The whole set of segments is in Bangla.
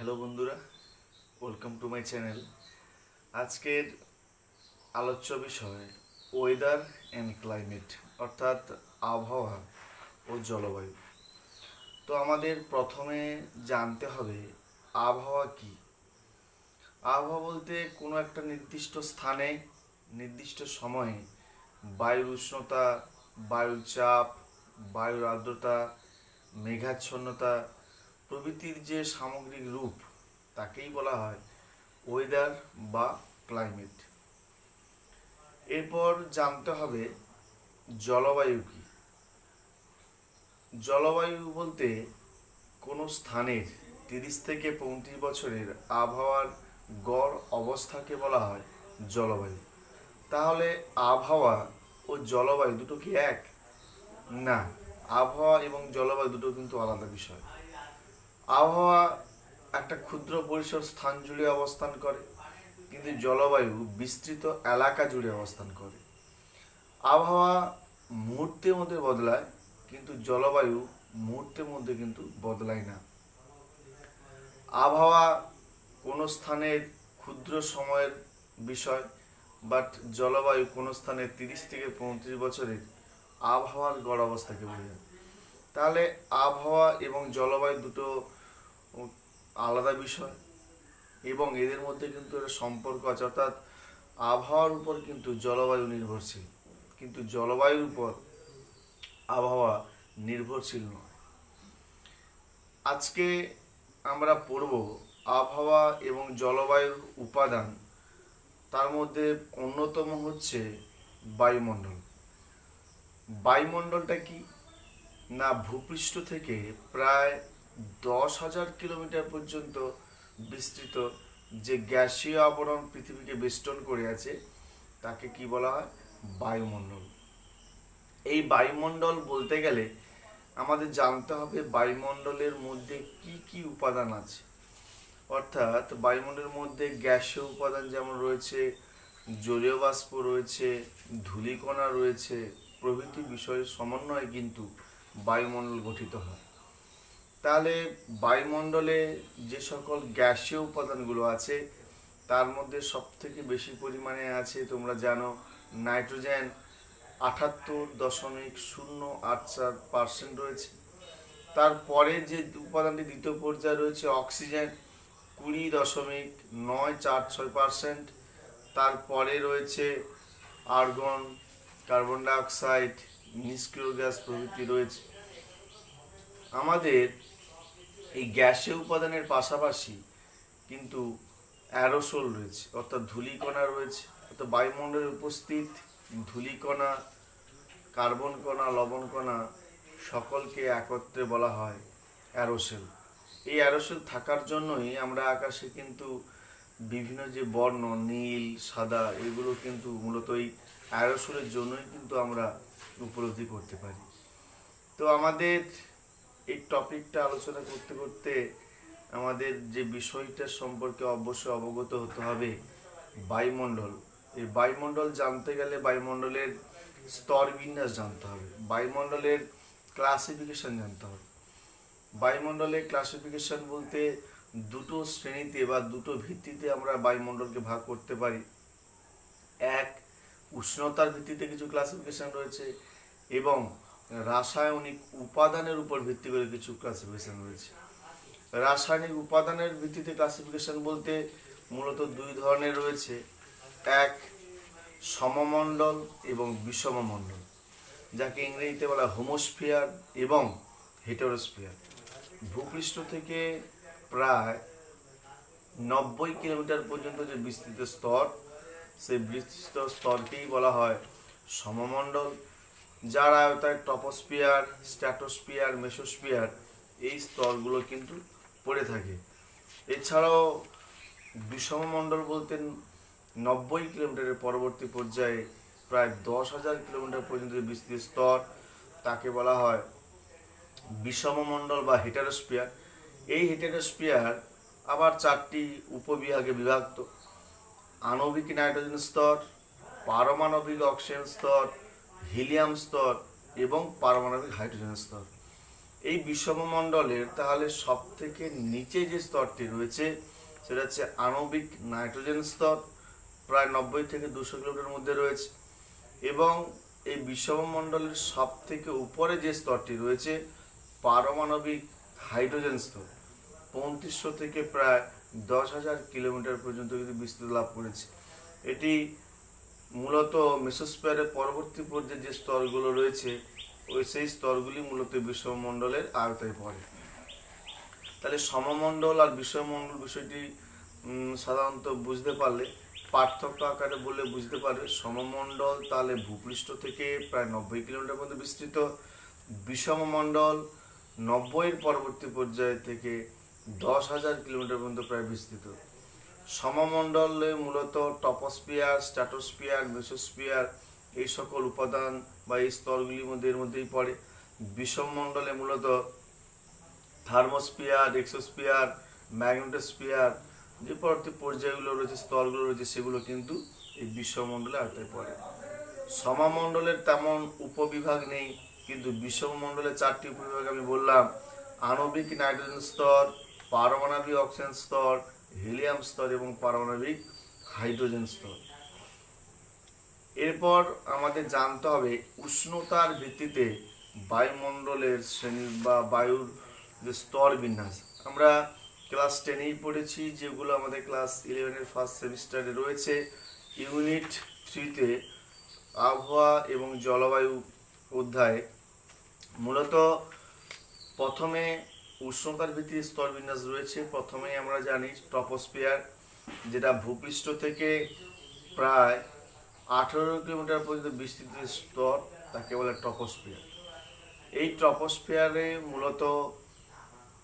হ্যালো বন্ধুরা ওয়েলকাম টু মাই চ্যানেল আজকের আলোচ্য বিষয় ওয়েদার অ্যান্ড ক্লাইমেট অর্থাৎ আবহাওয়া ও জলবায়ু। তো আমাদের প্রথমে জানতে হবে, আবহাওয়া কি? আবহাওয়া বলতে কোনো একটা নির্দিষ্ট স্থানে, নির্দিষ্ট সময়ে বায়ুর উষ্ণতা, বায়ুর চাপ, বায়ুর আর্দ্রতা, মেঘাচ্ছন্নতা প্রভৃতির যে সামগ্রিক রূপ, তাকেই বলা হয় ওয়েদার বা ক্লাইমেট এরপর জানতে হবে জলবায়ু কি। জলবায়ু বলতে কোনো স্থানের তিরিশ থেকে পঁয়ত্রিশ বছরের আবহাওয়ার গড় অবস্থাকে বলা হয় জলবায়ু। তাহলে আবহাওয়া ও জলবায়ু দুটো কি এক? না, আবহাওয়া এবং জলবায়ু দুটো কিন্তু আলাদা বিষয়। আবহাওয়া একটা ক্ষুদ্র পরিসর স্থান জুড়ে অবস্থান করে, কিন্তু জলবায়ু বিস্তৃত এলাকা জুড়ে অবস্থান করে। আবহাওয়া মুহূর্তের মধ্যে বদলায়, কিন্তু জলবায়ু মুহূর্তের মধ্যে কিন্তু বদলায় না। আবহাওয়া কোনো স্থানের ক্ষুদ্র সময়ের বিষয় বাট জলবায়ু কোনো স্থানে তিরিশ থেকে পঁয়ত্রিশ বছরের আবহাওয়ার গড় অবস্থাকে বোঝায়। তাহলে আবহাওয়া এবং জলবায়ু দুটো আলাদা বিষয়। এবং এদের মধ্যে কিন্তু একটা সম্পর্ক আছে, অর্থাৎ আবহাওয়ার উপর কিন্তু জলবায়ু নির্ভরশীল। কিন্তু জলবায়ুর উপর আবহাওয়া নির্ভরশীল নয়। আজকে আমরা পড়ব আবহাওয়া এবং জলবায়ুর উপাদান। তার মধ্যে অন্যতম হচ্ছে বায়ুমণ্ডল। বায়ুমণ্ডলটা কি? না, ভূপৃষ্ঠ থেকে প্রায় দশ হাজার কিলোমিটার পর্যন্ত বিস্তৃত যে গ্যাসীয় আবরণ পৃথিবীকে বেষ্টন করে আছে, তাকে কি বলা হয়? বায়ুমণ্ডল। এই বায়ুমণ্ডল বলতে গেলে আমাদের জানতে হবে বায়ুমণ্ডলের মধ্যে কি কি উপাদান আছে। অর্থাৎ বায়ুমণ্ডলের মধ্যে গ্যাসীয় উপাদান যেমন রয়েছে, জলীয় বাষ্প রয়েছে, ধূলিকণা রয়েছে, প্রভৃতি বিষয়ের সমন্বয়ে কিন্তু বায়ুমণ্ডল গঠিত হয়। তাহলে বায়ুমণ্ডলে যে সকল গ্যাসীয় উপাদানগুলো আছে, তার মধ্যে সব থেকে বেশি পরিমাণে আছে তোমরা জানো নাইট্রোজেন আটাত্তর দশমিক শূন্য আট চার পার্সেন্ট রয়েছে। তারপরে যে উপাদানটি দ্বিতীয় পর্যায়ে রয়েছে অক্সিজেন কুড়ি দশমিক নয় চার ছয় পার্সেন্ট। তারপরে রয়েছে আর্গন, কার্বন ডাইঅক্সাইড, নিষ্ক্রিয় গ্যাস প্রভৃতি রয়েছে। আমাদের এই গ্যাসীয় উপাদানের পাশাপাশি কিন্তু অ্যারোসোল রয়েছে, অর্থাৎ ধূলিকণা রয়েছে। অর্থাৎ বায়ুমণ্ডলে উপস্থিত ধূলিকণা কার্বন কণা লবণ কণা সকলকে একত্রে বলা হয় অ্যারোসেল। এই অ্যারোসেল থাকার জন্যই আমরা আকাশে কিন্তু বিভিন্ন যে বর্ণ, নীল, সাদা, এগুলো কিন্তু মূলত এই অ্যারোসোলের জন্যই কিন্তু আমরা উপলব্ধি করতে পারি। তো আমাদের এই টপিকটা আলোচনা করতে করতে আমাদের যে বিষয়টা সম্পর্কে অবশ্যই অবগত হতে হবে, বায়ুমণ্ডল। এই বায়ুমণ্ডল জানতে গেলে বায়ুমণ্ডলের স্তর বিন্যাস জানতে হবে, বায়ুমণ্ডলের ক্লাসিফিকেশন জানতে হবে। বায়ুমণ্ডলের ক্লাসিফিকেশন বলতে দুটো শ্রেণীতে বা দুটো ভিত্তিতে আমরা বায়ুমণ্ডলকে ভাগ করতে পারি। এক, উষ্ণতার ভিত্তিতে কিছু ক্লাসিফিকেশন রয়েছে এবং রাসায়নিক উপাদানের উপর ভিত্তি করে কিছু ক্লাসিফিকেশন রয়েছে। রাসায়নিক উপাদানের ভিত্তিতে ক্লাসিফিকেশন বলতে মূলত দুই ধরনের রয়েছে। এক, সমমণ্ডল এবং বিষমমণ্ডল, যাকে ইংরেজিতে বলা হোমোস্ফিয়ার এবং হেটেরোস্ফিয়ার। ভূপৃষ্ঠ থেকে প্রায় নব্বই কিলোমিটার পর্যন্ত যে বিস্তৃত স্তর, সেই বিস্তৃত স্তরকেই বলা হয় সমমণ্ডল। যার আয়তায় টপোস্পিয়ার স্ট্যাটোস্পিয়ার মেসোস্পিয়ার এই স্তরগুলো কিন্তু পড়ে থাকে। এছাড়াও বিষমমণ্ডল বলতে নব্বই কিলোমিটারের পরবর্তী পর্যায়ে প্রায় দশ হাজার কিলোমিটার পর্যন্ত বিস্তৃত স্তর, তাকে বলা হয় বিষমমণ্ডল বা হেটারোস্পিয়ার এই হেটারোস্পিয়ার আবার চারটি উপবিভাগে বিভক্ত। আণবিক নাইট্রোজেন স্তর, পারমাণবিক অক্সিজেন স্তর হিলিয়াম স্তর এবং পারমাণবিক হাইড্রোজেন স্তর। এই বিষমমণ্ডলের তাহলে সব থেকে নিচে যে স্তরটি রয়েছে, সেটা হচ্ছে আণবিক নাইট্রোজেন স্তর, প্রায় নব্বই থেকে দুশো কিলোমিটার মধ্যে রয়েছে। এবং এই বিষমমণ্ডলের সব থেকে উপরে যে স্তরটি রয়েছে, পারমাণবিক হাইড্রোজেন স্তর। পঁয়ত্রিশশো থেকে প্রায় দশ হাজার কিলোমিটার পর্যন্ত কিন্তু বিস্তৃতি লাভ করেছে। এটি মূলত মেসোস্ফিয়ারের পরবর্তী পর্যায়ে যে স্তরগুলো রয়েছে, ওই সেই স্তরগুলি মূলত বিশ্বমণ্ডলের আয়তায় পড়ে। তাহলে সমমণ্ডল আর বিশ্বমণ্ডল বিষয়টি সাধারণত বুঝতে পারলে, পার্থক্য আকারে বলে বুঝতে পারবে, সমমণ্ডল তাহলে ভূপৃষ্ঠ থেকে প্রায় নব্বই কিলোমিটার পর্যন্ত বিস্তৃত। বিষমমণ্ডল নব্বইয়ের পরবর্তী পর্যায় থেকে দশ হাজার কিলোমিটার পর্যন্ত প্রায় বিস্তৃত। সমমণ্ডলে মূলত টপোস্পিয়ার স্ট্যাটোস্পিয়ার মেসোস্পিয়ার এই সকল উপাদান বা এই স্তরগুলির মধ্যে এর মধ্যেই পড়ে। বিষমমণ্ডলে মূলত থার্মোস্পিয়ার এক্সোস্পিয়ার ম্যাগনেটোস্পিয়ার যে পরবর্তী পর্যায়গুলো রয়েছে, স্তরগুলো রয়েছে, সেগুলো কিন্তু এই বিশ্বমণ্ডলে আওতায় পড়ে। সমামণ্ডলের তেমন উপবিভাগ নেই, কিন্তু বিশ্বমণ্ডলের চারটি উপবিভাগ আমি বললাম, আণবিক নাইট্রোজেন স্তর, পারমাণবিক অক্সিজেন স্তর হিলিয়াম স্তর এবং পারমাণবিক হাইড্রোজেন স্তর। এরপর আমাদের জানতে হবে উষ্ণতার ভিত্তিতে বায়ুমণ্ডলের শ্রেণি বা বায়ুর যে স্তর বিন্যাস। আমরা ক্লাস টেনেই পড়েছি, যেগুলো আমাদের ক্লাস ইলেভেনের ফার্স্ট সেমিস্টারে রয়েছে। ইউনিট থ্রিতে আবহাওয়া এবং জলবায়ু অধ্যায়ে মূলত প্রথমে উষ্ণতার ভিত্তিতে স্তর বিন্যাস রয়েছে। প্রথমেই আমরা জানি টপোস্পিয়ার যেটা ভূপৃষ্ঠ থেকে প্রায় আঠেরো কিলোমিটার পর্যন্ত বিস্তৃত স্তর, তাকে বলে টপোস্পিয়ার এই টপোস্পিয়ারে মূলত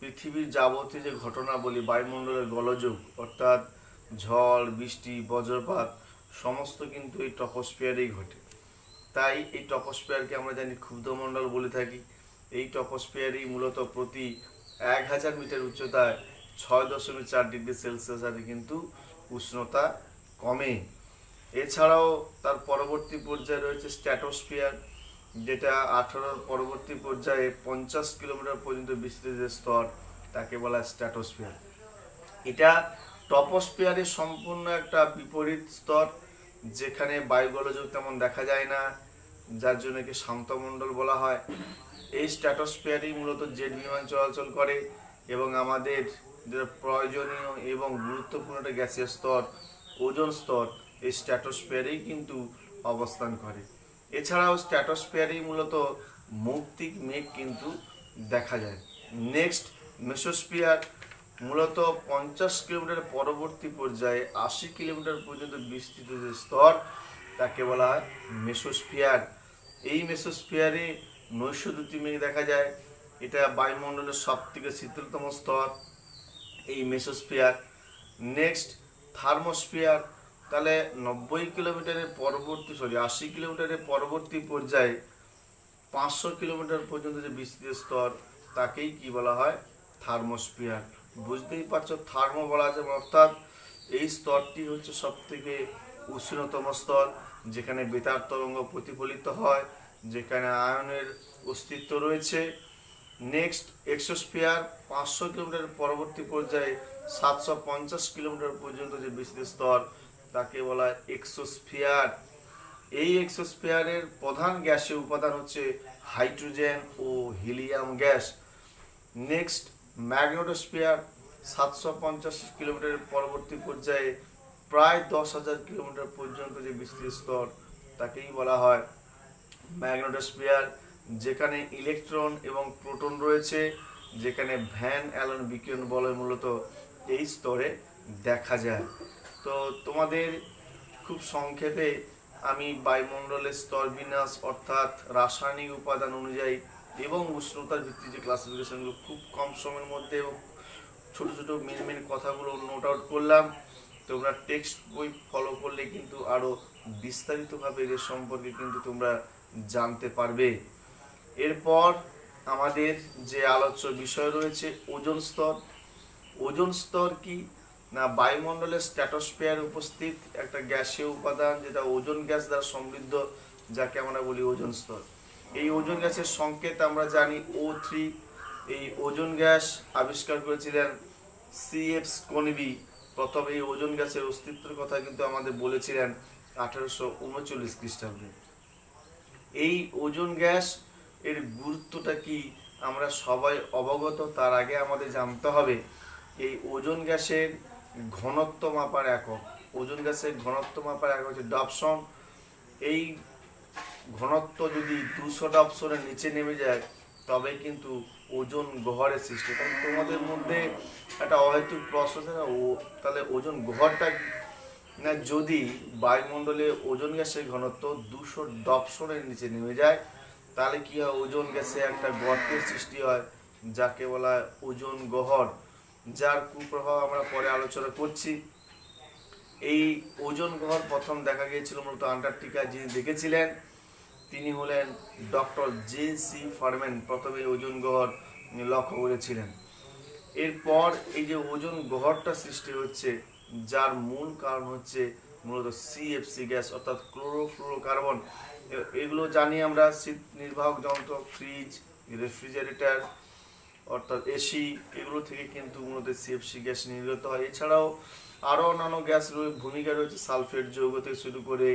পৃথিবীর যাবতীয় যে ঘটনা বলি বায়ুমণ্ডলের গলযোগ, অর্থাৎ ঝড়, বৃষ্টি, বজ্রপাত, সমস্ত কিন্তু এই টপোস্পিয়ারেই ঘটে। তাই এই টপোস্পিয়ারকে আমরা জানি ক্ষুব্ধমণ্ডল বলে থাকি। এই টপোস্পিয়ারই মূলত প্রতি এক হাজার মিটার উচ্চতায় ছয় দশমিক চার ডিগ্রি সেলসিয়াস কিন্তু উষ্ণতা কমে। এছাড়াও তার পরবর্তী পর্যায়ে রয়েছে স্ট্যাটোস্ফিয়ার, যেটা আঠারোর পরবর্তী পর্যায়ে পঞ্চাশ কিলোমিটার পর্যন্ত বিস্তৃত স্তর, তাকে বলা হয় স্ট্যাটোস্ফিয়ার। এটা টপোস্ফিয়ারের সম্পূর্ণ একটা বিপরীত স্তর, যেখানে বায়ুগোলযোগ তেমন দেখা যায় না, যার জন্য একে শান্তমণ্ডল বলা হয়। এই স্ট্যাটোস্ফিয়ারই মূলত জেট বিমান চলাচল করে এবং আমাদের প্রয়োজনীয় এবং গুরুত্বপূর্ণ একটা গ্যাসের স্তর, ওজন স্তর, এই স্ট্যাটোস্ফিয়ারেই কিন্তু অবস্থান করে। এছাড়াও স্ট্যাটোস্ফিয়ারেই মূলত মৌক্তিক মেঘ কিন্তু দেখা যায়। নেক্সট, মেসোস্ফিয়ার মূলত পঞ্চাশ কিলোমিটার পরবর্তী পর্যায়ে আশি কিলোমিটার পর্যন্ত বিস্তৃত যে স্তর, তাকে বলা হয় মেসোস্ফিয়ার। এই মেসোস্ফিয়ারে নৈশদ্যুতি মেঘ দেখা যায়। এটা বায়ুমণ্ডলের সব থেকে শীতলতম স্তর, এই মেসোস্ফিয়ার। Next, thermosphere. তাহলে নব্বই কিলোমিটারের পরবর্তী সরি আশি কিলোমিটারের পরবর্তী পর্যায়ে পাঁচশো কিলোমিটার পর্যন্ত যে বিস্তৃত স্তর, তাকেই কি বলা হয়? থার্মোস্ফিয়ার। বুঝতেই পারছ, থার্মো বলা আছে অর্থাৎ এই স্তরটি হচ্ছে সব থেকে উষ্ণতম স্তর, যেখানে বেতার তরঙ্গ প্রতিফলিত হয়। যেখানে আয়নের অস্তিত্ব রয়েছে। নেক্সট এক্সোস্ফিয়ার পাঁচশো কিলোমিটার পরবর্তী পর্যায়ে সাতশো পঞ্চাশ কিলোমিটার পর্যন্ত যে বিস্তৃত স্তর, তাকে বলা হয় এক্সোস্ফিয়ার এই এক্সোস্ফিয়ারের প্রধান গ্যাসীয় উপাদান হচ্ছে হাইড্রোজেন ও হিলিয়াম গ্যাস। নেক্সট ম্যাগনেটোস্ফিয়ার সাতশো পঞ্চাশ কিলোমিটারের পরবর্তী পর্যায়ে প্রায় দশ হাজার কিলোমিটার পর্যন্ত যে বিস্তৃত স্তর, তাকেই বলা হয় ম্যাগনেটোস্ফিয়ার, যেখানে ইলেকট্রন এবং প্রোটন রয়েছে, যেখানে ভ্যান অ্যালন বিকিরণ বলয় মূলত এই স্তরে দেখা যায়। তো তোমাদের খুব সংক্ষেপে আমি বায়ুমণ্ডলের স্তর বিন্যাস অর্থাৎ রাসায়নিক উপাদান অনুযায়ী এবং উষ্ণতার ভিত্তিক যে ক্লাসিফিকেশনগুলো খুব কম সময়ের মধ্যে এবং ছোট ছোট মেন মেন কথাগুলো নোট আউট করলাম। তোমরা টেক্সট বই ফলো করলে কিন্তু আরও বিস্তারিতভাবে এর সম্পর্কে কিন্তু তোমরা জানতে পারবে। এরপর আমাদের যে আলোচ্য বিষয় রয়েছে, ওজন স্তর। ওজন স্তর কি? না, বায়ুমণ্ডলের স্ট্যাটোস্ফিয়ার উপস্থিত একটা গ্যাসীয় উপাদান যেটা ওজন গ্যাস দ্বারা সমৃদ্ধ, যাকে আমরা বলি ওজন স্তর। এই ওজন গ্যাসের সংকেত আমরা জানি ও থ্রি এই ওজন গ্যাস আবিষ্কার করেছিলেন সিএফ কনিবি প্রথম এই ওজন গ্যাসের অস্তিত্বের কথা কিন্তু আমাদের বলেছিলেন আঠারোশো উনচল্লিশ খ্রিস্টাব্দে। এই ওজন গ্যাস এর গুরুত্বটা কি আমরা সবাই অবগত? তার আগে আমাদের জানতে হবে, এই ওজন গ্যাসের ঘনত্ব মাপার একক, ওজন গ্যাসের ঘনত্ব মাপার একক হচ্ছে ডপসন এই ঘনত্ব যদি দুশো ডপসনের নিচে নেমে যায়, তবে কিন্তু ওজন গহরের সৃষ্টি। কারণ তোমাদের মধ্যে একটা অহেতুক প্রশ্ন ও, তাহলে ওজন গহরটা? না, যদি বায়ুমণ্ডলে ওজন গ্যাসের ঘনত্ব দুশো ডপসনের নিচে নেমে যায়, তাহলে কি হয়? ওজন গ্যাসে একটা গর্তের সৃষ্টি হয়, যাকে বলা হয় ওজন গহর যার কুপ্রভাব আমরা পরে আলোচনা করছি। এই ওজন গহর প্রথম দেখা গিয়েছিল মূলত আন্টার্কটিকায়, যিনি দেখেছিলেন। তিনি হলেন ডক্টর জে সি ফার্মেন প্রথমে ওজন গহর লক্ষ্য করেছিলেন। এরপর এই যে ওজন গহরটা সৃষ্টি হচ্ছে যার মূল কারণ হচ্ছে মূলত সিএফসি গ্যাস অর্থাৎ ক্লোরোফ্লোরোকার্বন এগুলো জানি আমরা, শীত নির্বাহক যন্ত্র ফ্রিজ রেফ্রিজারেটর অর্থাৎ এসি এগুলো থেকে কিন্তু মূলত সিএফসি গ্যাস নির্গত হয়। এছাড়াও আরও অন্যান্য গ্যাস ভূমিকা রয়েছে সালফেট যৌগ থেকে শুরু করে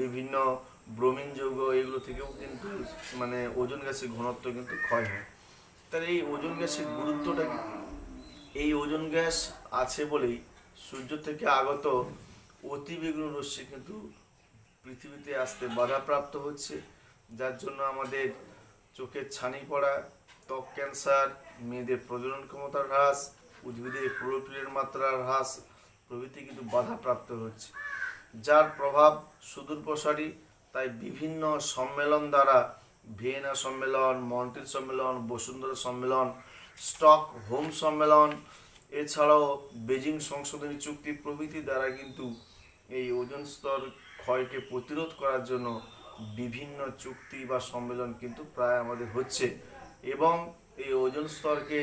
বিভিন্ন ব্রোমিন যৌগ, এগুলো থেকেও কিন্তু মানে ওজন গ্যাসের ঘনত্ব কিন্তু ক্ষয় হয়। তাহলে এই ওজন গ্যাসের গুরুত্বটা এই ওজন গ্যাস আছে বলেই সূর্য থেকে আগত অতিবেগুন রশ্মি কিন্তু পৃথিবীতে আসতে বাধাপ্রাপ্ত হচ্ছে, যার জন্য আমাদের চোখের ছানি পড়া, ত্বক ক্যান্সার, মেয়েদের প্রজনন ক্ষমতার হ্রাস, উদ্ভিদের ক্লোরোফিলের মাত্রার হ্রাস প্রভৃতি কিন্তু বাধাপ্রাপ্ত হচ্ছে। যার প্রভাব সুদূর প্রসারী, তাই বিভিন্ন সম্মেলন দ্বারা ভিয়েনা সম্মেলন, মন্ট্রিল সম্মেলন, বসুন্ধরা সম্মেলন স্টক হোম সম্মেলন এছাড়াও বেজিং সংশোধনী চুক্তি প্রভৃতি দ্বারা কিন্তু এই ওজন স্তর ক্ষয়কে প্রতিরোধ করার জন্য বিভিন্ন চুক্তি বা সম্মেলন কিন্তু প্রায় আমাদের হচ্ছে। এবং এই ওজন স্তরকে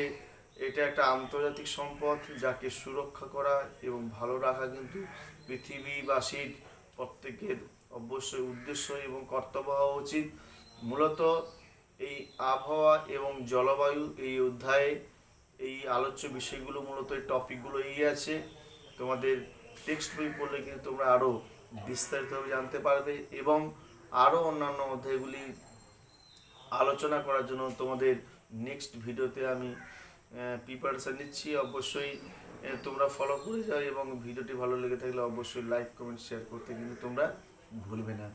এটা একটা আন্তর্জাতিক সম্পদ যাকে সুরক্ষা করা এবং ভালো রাখা কিন্তু পৃথিবীবাসীর প্রত্যেকের অবশ্যই উদ্দেশ্য এবং কর্তব্য হওয়া উচিত। মূলত এই আবহাওয়া এবং জলবায়ু এই অধ্যায়ে এই আলোচ্য বিষয়গুলো মূলত, এই টপিকগুলো এই আছে। তোমাদের টেক্সট বই পড়লে কিন্তু তোমরা আরও বিস্তারিতভাবে জানতে পারবে এবং আরও অন্যান্য অধ্যায়গুলি আলোচনা করার জন্য তোমাদের নেক্সট ভিডিওতে আমি প্রিপারেশান নিচ্ছি। অবশ্যই তোমরা ফলো করে যাও এবং ভিডিওটি ভালো লেগে থাকলে অবশ্যই লাইক কমেন্ট শেয়ার করতে কিন্তু তোমরা ভুলবে না।